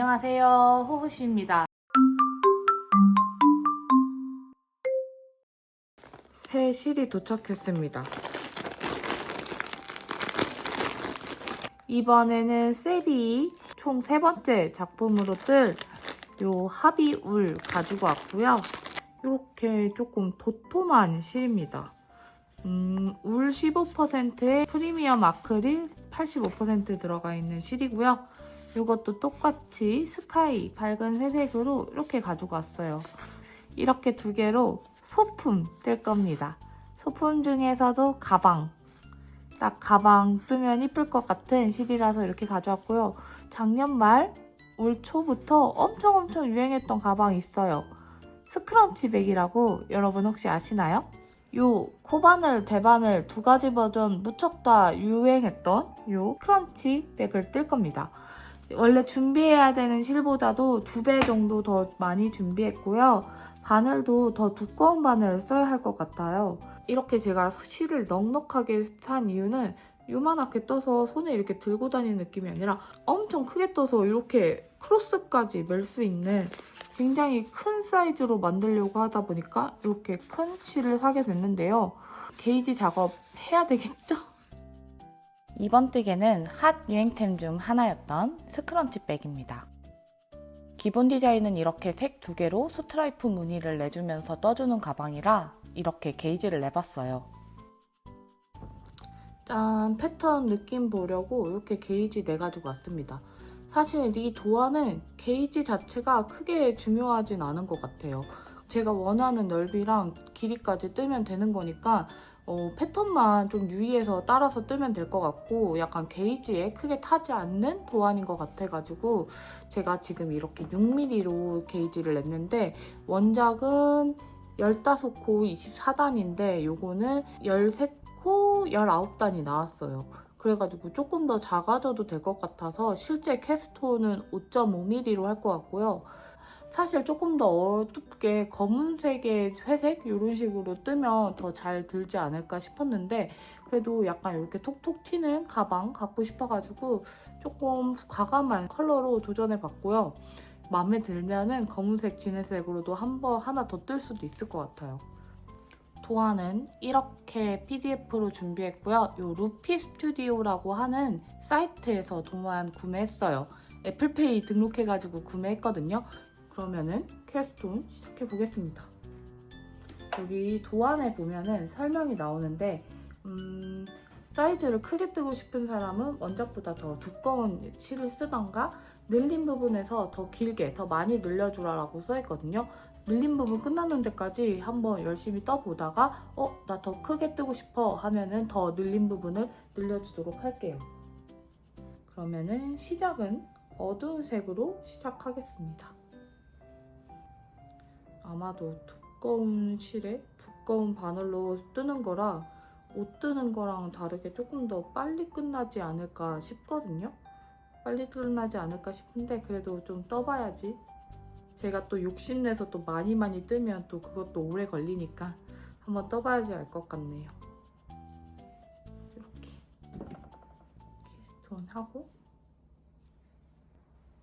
안녕하세요. 호부씨입니다. 새 실이 도착했습니다. 이번에는 세비 총 세 번째 작품으로 뜰요 합의울 가지고 왔고요. 이렇게 조금 도톰한 실입니다. 음, 울 15%에 프리미엄 아크릴 85% 들어가 있는 실이고요. 이것도 똑같이 스카이 밝은 회색으로 이렇게 가지고 왔어요. 이렇게 두 개로 소품 뜰 겁니다. 소품 중에서도 가방. 딱 가방 뜨면 이쁠 것 같은 실이라서 이렇게 가져왔고요. 작년 말, 올 초부터 엄청 엄청 유행했던 가방이 있어요. 스크런치 백이라고 여러분 혹시 아시나요? 요 코바늘, 대바늘 두 가지 버전 무척 다 유행했던 요 크런치 백을 뜰 겁니다. 원래 준비해야 되는 실보다도 두 배 정도 더 많이 준비했고요. 바늘도 더 두꺼운 바늘을 써야 할 것 같아요. 이렇게 제가 실을 넉넉하게 산 이유는 요만하게 떠서 손에 이렇게 들고 다니는 느낌이 아니라 엄청 크게 떠서 이렇게 크로스까지 멜 수 있는 굉장히 큰 사이즈로 만들려고 하다 보니까 이렇게 큰 실을 사게 됐는데요. 게이지 작업 해야 되겠죠? 이번 뜨개는 핫 유행템 중 하나였던 스크런치 백입니다. 기본 디자인은 이렇게 색 두 개로 스트라이프 무늬를 내주면서 떠주는 가방이라 이렇게 게이지를 내봤어요. 짠! 패턴 느낌 보려고 이렇게 게이지 내가지고 왔습니다. 사실 이 도안은 게이지 자체가 크게 중요하진 않은 것 같아요. 제가 원하는 넓이랑 길이까지 뜨면 되는 거니까 어, 패턴만 좀 유의해서 따라서 뜨면 될 것 같고 약간 게이지에 크게 타지 않는 도안인 것 같아가지고 제가 지금 이렇게 6mm로 게이지를 냈는데 원작은 15코 24단인데 요거는 13코 19단이 나왔어요. 그래가지고 조금 더 작아져도 될 것 같아서 실제 캐스톤은 5.5mm로 할 것 같고요. 사실 조금 더 어둡게 검은색의 회색 이런 식으로 뜨면 더 잘 들지 않을까 싶었는데 그래도 약간 이렇게 톡톡 튀는 가방 갖고 싶어가지고 조금 과감한 컬러로 도전해봤고요. 마음에 들면은 검은색 진회색으로도 한 번 하나 더 뜰 수도 있을 것 같아요. 도안은 이렇게 PDF로 준비했고요. 요 루피 스튜디오라고 하는 사이트에서 도안 구매했어요. 애플페이 등록해가지고 구매했거든요. 그러면은 퀘스톤 시작해 보겠습니다. 여기 도안에 보면은 설명이 나오는데 음, 사이즈를 크게 뜨고 싶은 사람은 원작보다 더 두꺼운 실을 쓰던가 늘린 부분에서 더 길게 더 많이 늘려주라 라고 써있거든요. 늘린 부분 끝나는 데까지 한번 열심히 떠보다가 어? 나 더 크게 뜨고 싶어 하면은 더 늘린 부분을 늘려주도록 할게요. 그러면은 시작은 어두운 색으로 시작하겠습니다. 아마도 두꺼운 실에 두꺼운 바늘로 뜨는 거라 못 뜨는 거랑 다르게 조금 더 빨리 끝나지 않을까 싶거든요. 빨리 끝나지 않을까 싶은데 그래도 좀 떠봐야지. 제가 또 욕심내서 또 많이 많이 뜨면 또 그것도 오래 걸리니까 한번 떠봐야지 알 것 같네요. 이렇게 스톤 하고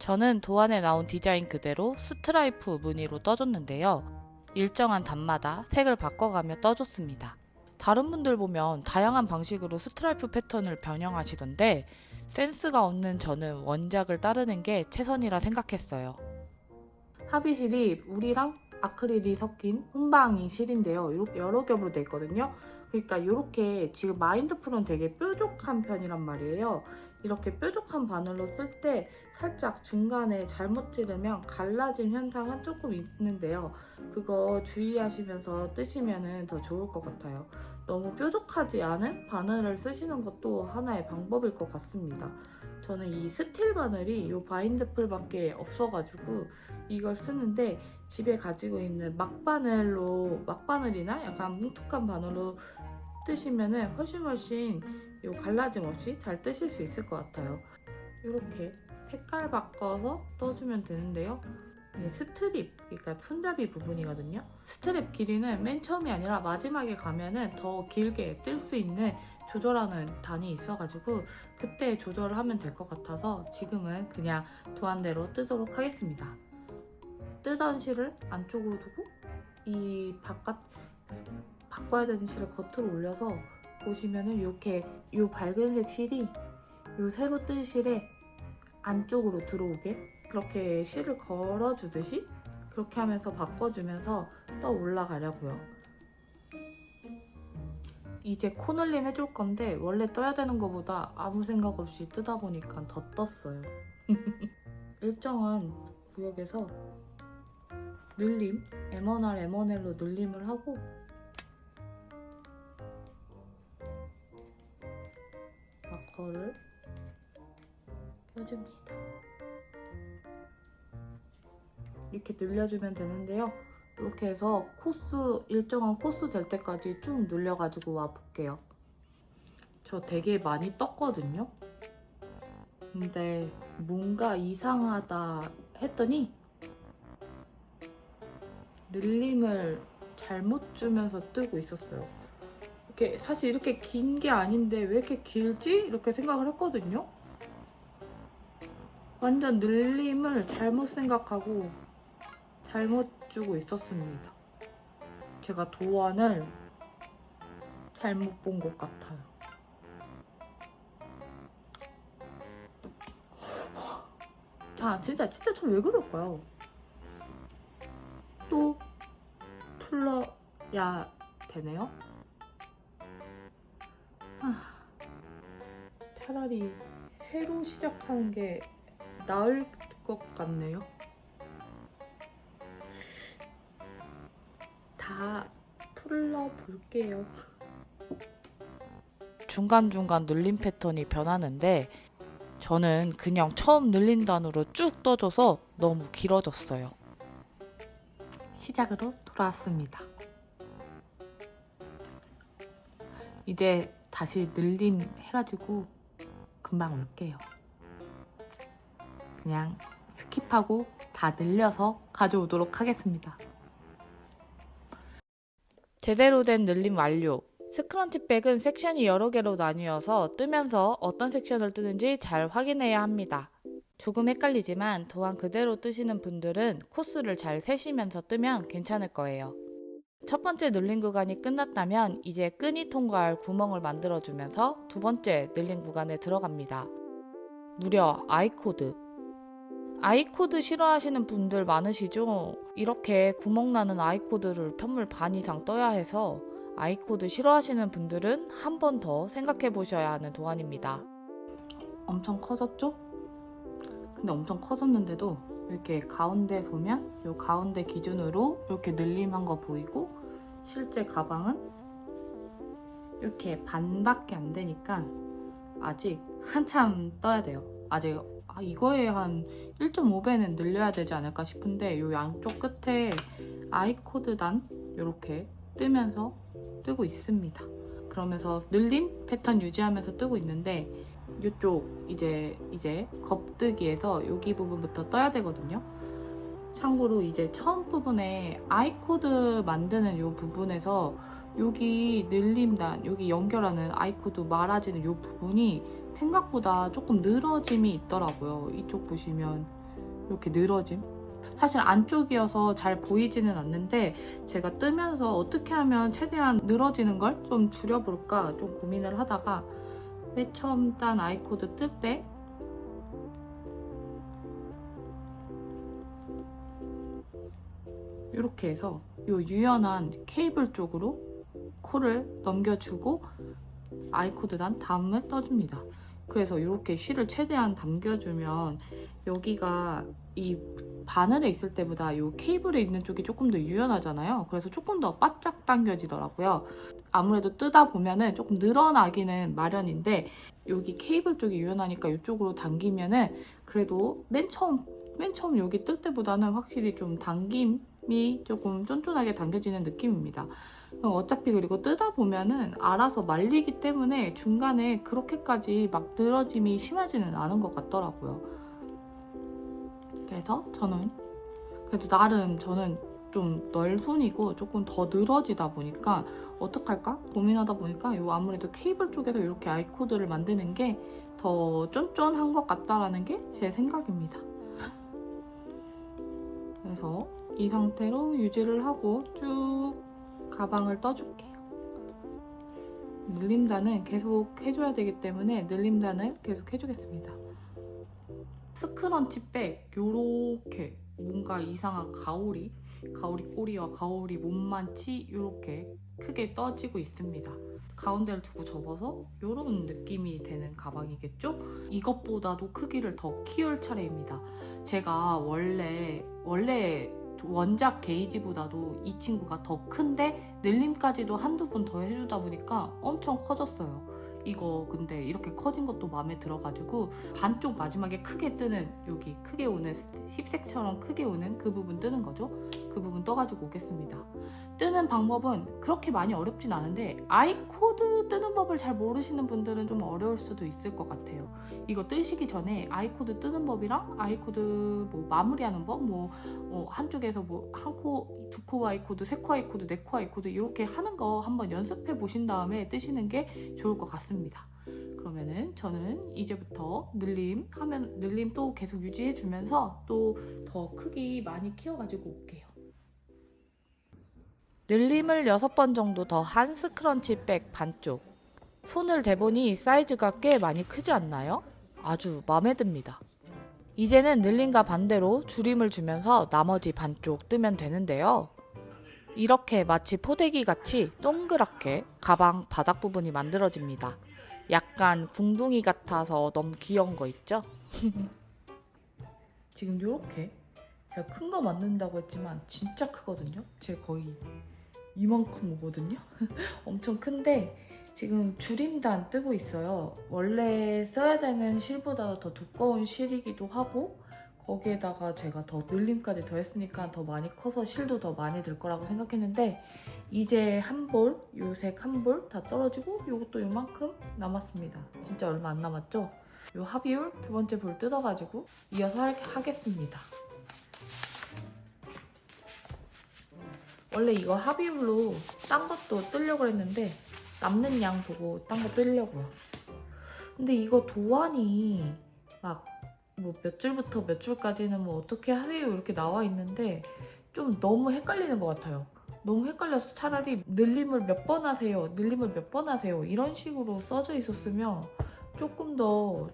저는 도안에 나온 디자인 그대로 스트라이프 무늬로 떠줬는데요. 일정한 단마다 색을 바꿔가며 떠줬습니다. 다른 분들 보면 다양한 방식으로 스트라이프 패턴을 변형하시던데 센스가 없는 저는 원작을 따르는 게 최선이라 생각했어요. 합의실이 울이랑 아크릴이 섞인 혼방이 실인데요. 여러 겹으로 돼 있거든요. 그러니까 이렇게 지금 마인드풀은 되게 뾰족한 편이란 말이에요. 이렇게 뾰족한 바늘로 쓸 때 살짝 중간에 잘못 찌르면 갈라진 현상은 조금 있는데요. 그거 주의하시면서 뜨시면 더 좋을 것 같아요. 너무 뾰족하지 않은 바늘을 쓰시는 것도 하나의 방법일 것 같습니다. 저는 이 스틸 바늘이 이 바인드풀밖에 없어가지고 이걸 쓰는데 집에 가지고 있는 막바늘로 막바늘이나 약간 뭉툭한 바늘로 뜨시면은 훨씬 훨씬 요 갈라짐 없이 잘 뜨실 수 있을 것 같아요. 이렇게 색깔 바꿔서 떠주면 되는데요. 스트립, 그러니까 손잡이 부분이거든요. 스트립 길이는 맨 처음이 아니라 마지막에 가면은 더 길게 뜰 수 있는 조절하는 단이 있어가지고 그때 조절을 하면 될 것 같아서 지금은 그냥 도안대로 뜨도록 하겠습니다. 뜨던 실을 안쪽으로 두고 이 바깥 바꿔야 되는 실을 겉으로 올려서 보시면은 이렇게 이 밝은색 실이 이 새로 뜬 실에 안쪽으로 들어오게 그렇게 실을 걸어주듯이 그렇게 하면서 바꿔주면서 떠 올라가려고요. 이제 코늘림 해줄 건데 원래 떠야 되는 것보다 아무 생각 없이 뜨다 보니까 더 떴어요. 일정한 구역에서 늘림, M1R, M1L로 늘림을 하고 마커를 껴줍니다. 이렇게 늘려주면 되는데요. 이렇게 해서 코스 일정한 코스 될 때까지 쭉 늘려가지고 와 볼게요. 저 되게 많이 떴거든요. 근데 뭔가 이상하다 했더니 늘림을 잘못 주면서 뜨고 있었어요. 이렇게 사실 이렇게 긴 게 아닌데 왜 이렇게 길지? 이렇게 생각을 했거든요. 완전 늘림을 잘못 생각하고 잘못 주고 있었습니다. 제가 도안을 잘못 본 것 같아요. 자, 진짜 진짜 저 왜 그럴까요? 또 풀러야 되네요. 차라리 새로 시작하는 게 나을 것 같네요. 다 풀러 볼게요. 중간중간 늘림 패턴이 변하는데 저는 그냥 처음 늘린 단으로 쭉 떠줘서 너무 길어졌어요. 시작으로 돌아왔습니다. 이제 다시 늘림 해가지고 금방 올게요. 그냥 스킵하고 다 늘려서 가져오도록 하겠습니다. 제대로 된 늘림 완료. 스크런치 백은 섹션이 여러 개로 나뉘어서 뜨면서 어떤 섹션을 뜨는지 잘 확인해야 합니다. 조금 헷갈리지만 도안 그대로 뜨시는 분들은 코스를 잘 세시면서 뜨면 괜찮을 거예요. 첫 번째 늘림 구간이 끝났다면 이제 끈이 통과할 구멍을 만들어주면서 두 번째 늘림 구간에 들어갑니다. 무려 아이코드. 아이코드 싫어하시는 분들 많으시죠? 이렇게 구멍 나는 아이코드를 편물 반 이상 떠야 해서 아이코드 싫어하시는 분들은 한 번 더 생각해 보셔야 하는 도안입니다. 엄청 커졌죠? 근데 엄청 커졌는데도 이렇게 가운데 보면 이 가운데 기준으로 이렇게 늘림한 거 보이고 실제 가방은 이렇게 반밖에 안 되니까 아직 한참 떠야 돼요. 아직 아, 이거에 한 1.5배는 늘려야 되지 않을까 싶은데 이 양쪽 끝에 아이코드단 이렇게 뜨면서 뜨고 있습니다. 그러면서 늘림 패턴 유지하면서 뜨고 있는데 이쪽 이제 이제 겁뜨기에서 여기 부분부터 떠야 되거든요. 참고로 이제 처음 부분에 아이코드 만드는 이 부분에서 여기 늘림단 여기 연결하는 아이코드 말아지는 이 부분이 생각보다 조금 늘어짐이 있더라고요. 이쪽 보시면 이렇게 늘어짐. 사실 안쪽이어서 잘 보이지는 않는데 제가 뜨면서 어떻게 하면 최대한 늘어지는 걸 좀 줄여볼까 좀 고민을 하다가 맨 처음 딴 아이코드 뜰 때 이렇게 해서 이 유연한 케이블 쪽으로 코를 넘겨주고 아이코드단 다음에 떠줍니다. 그래서 이렇게 실을 최대한 당겨주면 여기가 이 바늘에 있을 때보다 이 케이블에 있는 쪽이 조금 더 유연하잖아요. 그래서 조금 더 바짝 당겨지더라고요. 아무래도 뜨다 보면은 조금 늘어나기는 마련인데 여기 케이블 쪽이 유연하니까 이쪽으로 당기면은 그래도 맨 처음 맨 처음 여기 뜰 때보다는 확실히 좀 당김 이 조금 쫀쫀하게 당겨지는 느낌입니다. 어차피 그리고 뜨다 보면은 알아서 말리기 때문에 중간에 그렇게까지 막 늘어짐이 심하지는 않은 것 같더라고요. 그래서 저는 그래도 나름 저는 좀 넓손이고 조금 더 늘어지다 보니까 어떡할까 고민하다 보니까 요 아무래도 케이블 쪽에서 이렇게 아이코드를 만드는 게 더 쫀쫀한 것 같다라는 게 제 생각입니다. 그래서 이 상태로 유지를 하고 쭉 가방을 떠줄게요. 늘림단은 계속 해줘야 되기 때문에 늘림단을 계속 해주겠습니다. 스크런치 백 요렇게 뭔가 이상한 가오리 가오리 꼬리와 가오리 몸만치 요렇게 크게 떠지고 있습니다. 가운데를 두고 접어서 요런 느낌이 되는 가방이겠죠? 이것보다도 크기를 더 키울 차례입니다. 제가 원래 원래 원작 게이지보다도 이 친구가 더 큰데 늘림까지도 한두 번 더 해주다 보니까 엄청 커졌어요. 이거 근데 이렇게 커진 것도 마음에 들어가지고 반쪽 마지막에 크게 뜨는 여기 크게 오는 힙색처럼 크게 오는 그 부분 뜨는 거죠. 그 부분 떠가지고 오겠습니다. 뜨는 방법은 그렇게 많이 어렵진 않은데 아이코드 뜨는 법을 잘 모르시는 분들은 좀 어려울 수도 있을 것 같아요. 이거 뜨시기 전에 아이코드 뜨는 법이랑 아이코드 뭐 마무리하는 법, 뭐 어, 한쪽에서 뭐 한 코, 두 코 아이코드, 세 코 아이코드, 네 코 아이코드 이렇게 하는 거 한번 연습해 보신 다음에 뜨시는 게 좋을 것 같습니다. 그러면은 저는 이제부터 늘림 하면 늘림 또 계속 유지해 주면서 또 더 크기 많이 키워 가지고 올게요. 늘림을 6번 정도 더 한 스크런치 백 반쪽. 손을 대보니 사이즈가 꽤 많이 크지 않나요? 아주 마음에 듭니다. 이제는 늘림과 반대로 줄임을 주면서 나머지 반쪽 뜨면 되는데요. 이렇게 마치 포대기 같이 동그랗게 가방 바닥 부분이 만들어집니다. 약간 궁둥이 같아서 너무 귀여운 거 있죠? 지금 이렇게 제가 큰 거 만든다고 했지만 진짜 크거든요. 제가 거의 이만큼 오거든요. 엄청 큰데 지금 줄임단 뜨고 있어요. 원래 써야 되는 실보다 더 두꺼운 실이기도 하고 거기에다가 제가 더 늘림까지 더 했으니까 더 많이 커서 실도 더 많이 들 거라고 생각했는데 이제 한 볼, 요색 한 볼 다 떨어지고 요것도 요만큼 남았습니다. 진짜 얼마 안 남았죠? 요 합의울 두 번째 볼 뜯어가지고 이어서 할- 하겠습니다. 원래 이거 합의울로 딴 것도 뜨려고 했는데 남는 양 보고 딴 거 뜨려고요. 근데 이거 도안이 막 뭐 몇 줄부터 몇 줄까지는 뭐 어떻게 하세요 이렇게 나와 있는데 좀 너무 헷갈리는 것 같아요. 너무 헷갈려서 차라리 늘림을 몇 번 하세요, 늘림을 몇 번 하세요 이런 식으로 써져 있었으면 조금 더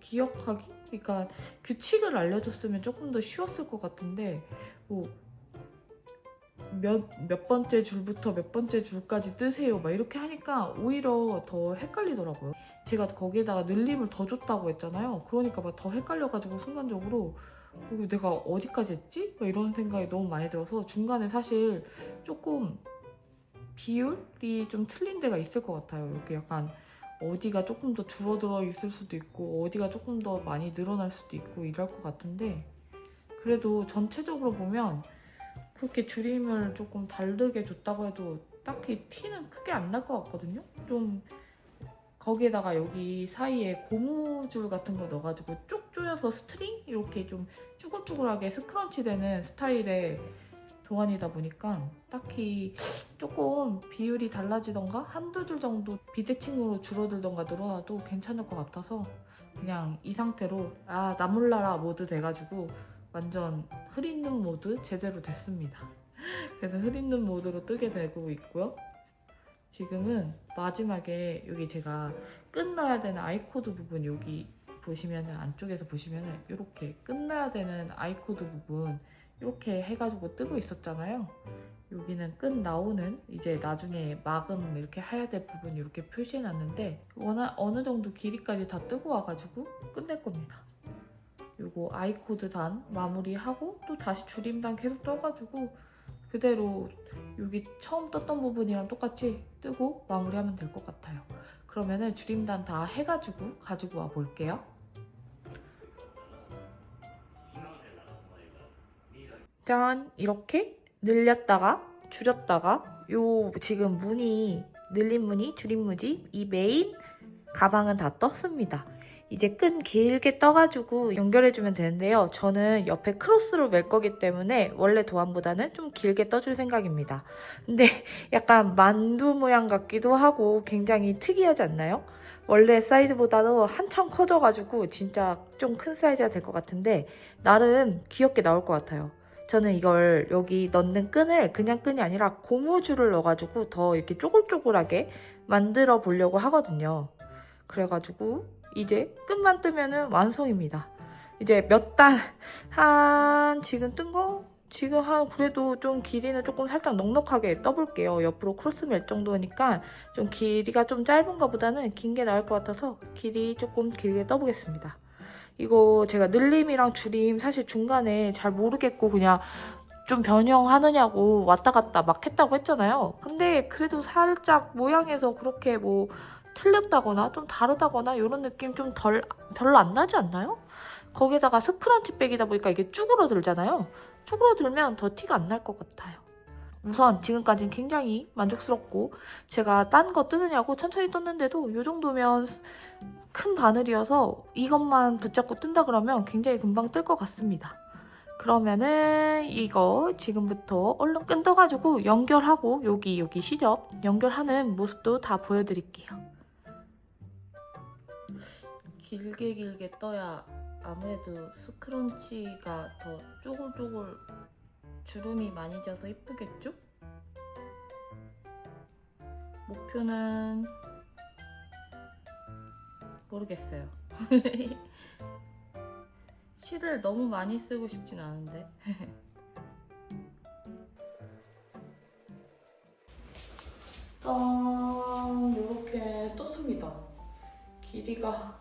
기억하기? 그러니까 규칙을 알려줬으면 조금 더 쉬웠을 것 같은데 뭐 몇, 몇 번째 줄부터 몇 번째 줄까지 뜨세요. 막 이렇게 하니까 오히려 더 헷갈리더라고요. 제가 거기에다가 늘림을 더 줬다고 했잖아요. 그러니까 막 더 헷갈려가지고 순간적으로 이거 내가 어디까지 했지? 막 이런 생각이 너무 많이 들어서 중간에 사실 조금 비율이 좀 틀린 데가 있을 것 같아요. 이렇게 약간 어디가 조금 더 줄어들어 있을 수도 있고 어디가 조금 더 많이 늘어날 수도 있고 이럴 것 같은데 그래도 전체적으로 보면 그렇게 줄임을 조금 다르게 줬다고 해도 딱히 티는 크게 안 날 것 같거든요. 좀 거기에다가 여기 사이에 고무줄 같은 거 넣어가지고 쭉 조여서 스트링 이렇게 좀 쭈글쭈글하게 스크런치 되는 스타일의 도안이다 보니까 딱히 조금 비율이 달라지던가 한두 줄 정도 비대칭으로 줄어들던가 늘어나도 괜찮을 것 같아서 그냥 이 상태로 아 나몰라라 모드 돼가지고 완전 흐릿눈 모드 제대로 됐습니다. 그래서 흐릿눈 모드로 뜨게 되고 있고요. 지금은 마지막에 여기 제가 끝나야 되는 아이코드 부분 여기 보시면은 안쪽에서 보시면은 이렇게 끝나야 되는 아이코드 부분 이렇게 해가지고 뜨고 있었잖아요. 여기는 끝 나오는 이제 나중에 마감 이렇게 해야 될 부분 이렇게 표시해 놨는데 워낙 어느 정도 길이까지 다 뜨고 와가지고 끝낼 겁니다. 요거 아이코드 단 마무리하고 또 다시 줄임단 계속 떠가지고 그대로 여기 처음 떴던 부분이랑 똑같이 뜨고 마무리하면 될 것 같아요. 그러면은 줄임단 다 해가지고 가지고 와 볼게요. 짠! 이렇게 늘렸다가 줄였다가 요 지금 무늬 늘린 무늬 줄인 무늬 이 메인 가방은 다 떴습니다. 이제 끈 길게 떠가지고 연결해주면 되는데요. 저는 옆에 크로스로 멜 거기 때문에 원래 도안보다는 좀 길게 떠줄 생각입니다. 근데 약간 만두 모양 같기도 하고 굉장히 특이하지 않나요? 원래 사이즈보다도 한참 커져가지고 진짜 좀 큰 사이즈가 될 것 같은데 나름 귀엽게 나올 것 같아요. 저는 이걸 여기 넣는 끈을 그냥 끈이 아니라 고무줄을 넣어가지고 더 이렇게 쪼글쪼글하게 만들어 보려고 하거든요. 그래가지고 이제 끈만 뜨면은 완성입니다. 이제 몇 단, 한, 지금 뜬 거? 지금 한, 그래도 좀 길이는 조금 살짝 넉넉하게 떠볼게요. 옆으로 크로스 멜 정도니까 좀 길이가 좀 짧은 것보다는 긴 게 나을 것 같아서 길이 조금 길게 떠보겠습니다. 이거 제가 늘림이랑 줄임 사실 중간에 잘 모르겠고 그냥 좀 변형하느냐고 왔다 갔다 막 했다고 했잖아요. 근데 그래도 살짝 모양에서 그렇게 뭐 틀렸다거나 좀 다르다거나 이런 느낌 좀 덜 별로 안 나지 않나요? 거기다가 스크런치 백이다 보니까 이게 쭈그러들잖아요. 쭈그러들면 더 티가 안 날 것 같아요. 우선 지금까지는 굉장히 만족스럽고 제가 딴 거 뜨느냐고 천천히 떴는데도 이 정도면 큰 바늘이어서 이것만 붙잡고 뜬다 그러면 굉장히 금방 뜰 것 같습니다. 그러면은 이거 지금부터 얼른 끈 떠가지고 연결하고 여기 여기 시접 연결하는 모습도 다 보여드릴게요. 길게 길게 떠야 아무래도 스크런치가 더 쪼글쪼글 주름이 많이 져서 이쁘겠죠? 목표는 모르겠어요. 실을 너무 많이 쓰고 싶진 않은데. 짠! 이렇게 떴습니다. 길이가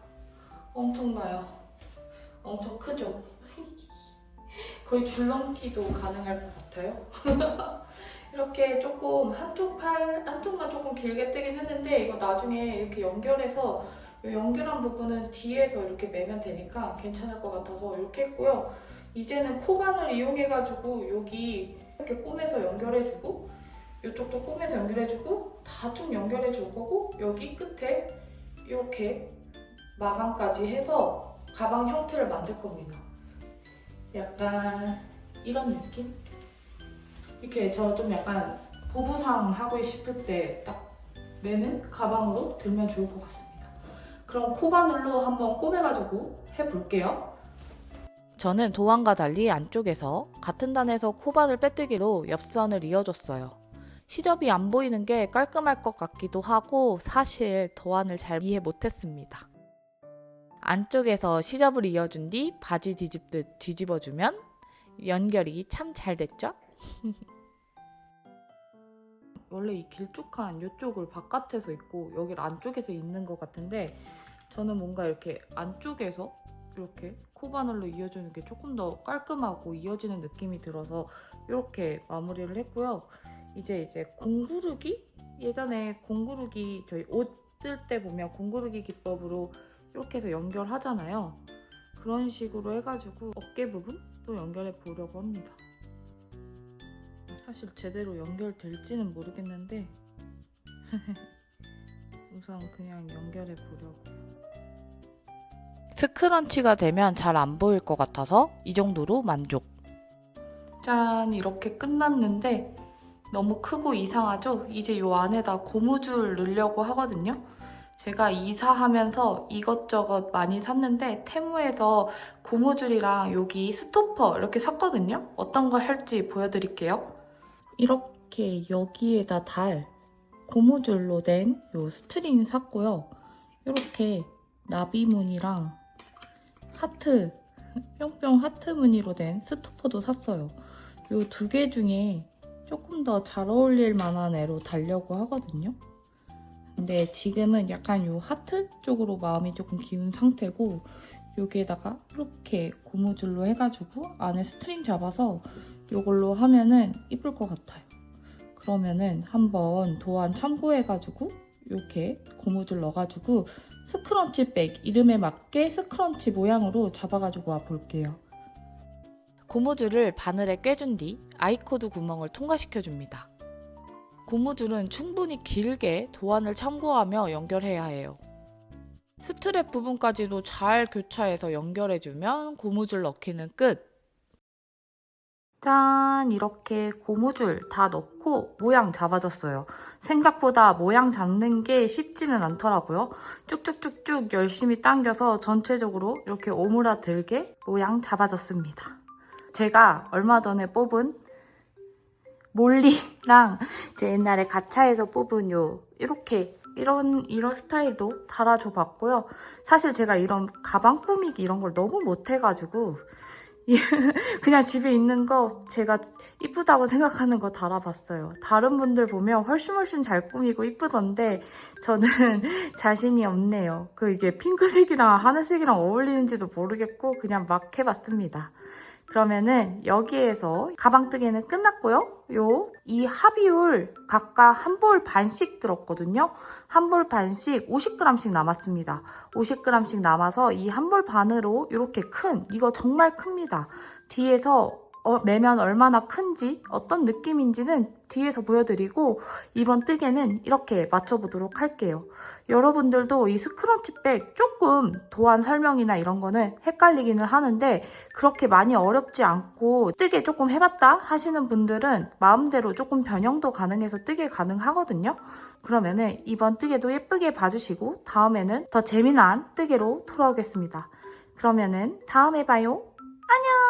엄청나요. 엄청 크죠? 거의 줄넘기도 가능할 것 같아요. 이렇게 조금 한쪽 팔, 한쪽만 조금 길게 뜨긴 했는데 이거 나중에 이렇게 연결해서 이 연결한 부분은 뒤에서 이렇게 매면 되니까 괜찮을 것 같아서 이렇게 했고요. 이제는 코반을 이용해가지고 여기 이렇게 꼬매서 연결해주고 이쪽도 꼬매서 연결해주고 다 쭉 연결해줄 거고 여기 끝에 이렇게 마감까지 해서 가방 형태를 만들 겁니다. 약간 이런 느낌? 이렇게 저 좀 약간 보부상 하고 싶을 때 딱 매는 가방으로 들면 좋을 것 같습니다. 그럼 코바늘로 한번 꼬매가지고 해볼게요. 저는 도안과 달리 안쪽에서 같은 단에서 코바늘 빼뜨기로 옆선을 이어줬어요. 시접이 안 보이는 게 깔끔할 것 같기도 하고 사실 도안을 잘 이해 못했습니다. 안쪽에서 시접을 이어준 뒤 바지 뒤집듯 뒤집어주면 연결이 참 잘 됐죠? 원래 이 길쭉한 이쪽을 바깥에서 있고 여기를 안쪽에서 있는 것 같은데 저는 뭔가 이렇게 안쪽에서 이렇게 코바늘로 이어주는 게 조금 더 깔끔하고 이어지는 느낌이 들어서 이렇게 마무리를 했고요. 이제 이제 공구르기 예전에 공구르기 저희 옷 뜰 때 보면 공구르기 기법으로 이렇게 해서 연결하잖아요. 그런 식으로 해가지고 어깨 부분 또 연결해 보려고 합니다. 사실 제대로 연결될지는 모르겠는데 우선 그냥 연결해 보려고. 스크런치가 되면 잘 안 보일 것 같아서 이 정도로 만족. 짠 이렇게 끝났는데 너무 크고 이상하죠? 이제 이 안에다 고무줄 넣으려고 하거든요. 제가 이사하면서 이것저것 많이 샀는데 테무에서 고무줄이랑 여기 스토퍼 이렇게 샀거든요. 어떤 거 할지 보여드릴게요. 이렇게 여기에다 달 고무줄로 된 요 스트링 샀고요. 이렇게 나비무늬랑 하트, 뿅뿅 하트 무늬로 된 스토퍼도 샀어요. 요 두 개 중에 조금 더 잘 어울릴 만한 애로 달려고 하거든요. 근데 지금은 약간 요 하트 쪽으로 마음이 조금 기운 상태고 여기에다가 이렇게 고무줄로 해가지고 안에 스트링 잡아서 이걸로 하면은 이쁠 것 같아요. 그러면은 한번 도안 참고해가지고 이렇게 고무줄 넣어가지고 스크런치 백 이름에 맞게 스크런치 모양으로 잡아가지고 와 볼게요. 고무줄을 바늘에 꿰준 뒤 아이코드 구멍을 통과시켜 줍니다. 고무줄은 충분히 길게 도안을 참고하며 연결해야 해요. 스트랩 부분까지도 잘 교차해서 연결해주면 고무줄 넣기는 끝. 짠! 이렇게 고무줄 다 넣고 모양 잡아줬어요. 생각보다 모양 잡는 게 쉽지는 않더라고요. 쭉쭉쭉쭉 열심히 당겨서 전체적으로 이렇게 오므라들게 모양 잡아줬습니다. 제가 얼마 전에 뽑은 몰리랑 제 옛날에 가차에서 뽑은 요 이렇게 이런 이런 스타일도 달아줘 봤고요. 사실 제가 이런 가방 꾸미기 이런 걸 너무 못해가지고 그냥 집에 있는 거 제가 이쁘다고 생각하는 거 달아봤어요. 다른 분들 보면 훨씬 훨씬 잘 꾸미고 이쁘던데 저는 자신이 없네요. 그 이게 핑크색이랑 하늘색이랑 어울리는지도 모르겠고 그냥 막 해봤습니다. 그러면은 여기에서 가방뜨기는 끝났고요. 요 이 합의율 각각 한 볼 반씩 들었거든요. 한 볼 반씩 50g씩 남았습니다. 50g씩 남아서 이 한 볼 반으로 이렇게 큰 이거 정말 큽니다. 뒤에서 어, 매면 얼마나 큰지 어떤 느낌인지는 뒤에서 보여드리고 이번 뜨개는 이렇게 맞춰보도록 할게요. 여러분들도 이 스크런치백 조금 도안 설명이나 이런 거는 헷갈리기는 하는데 그렇게 많이 어렵지 않고 뜨개 조금 해봤다 하시는 분들은 마음대로 조금 변형도 가능해서 뜨개 가능하거든요. 그러면은 이번 뜨개도 예쁘게 봐주시고 다음에는 더 재미난 뜨개로 돌아오겠습니다. 그러면은 다음에 봐요. 안녕!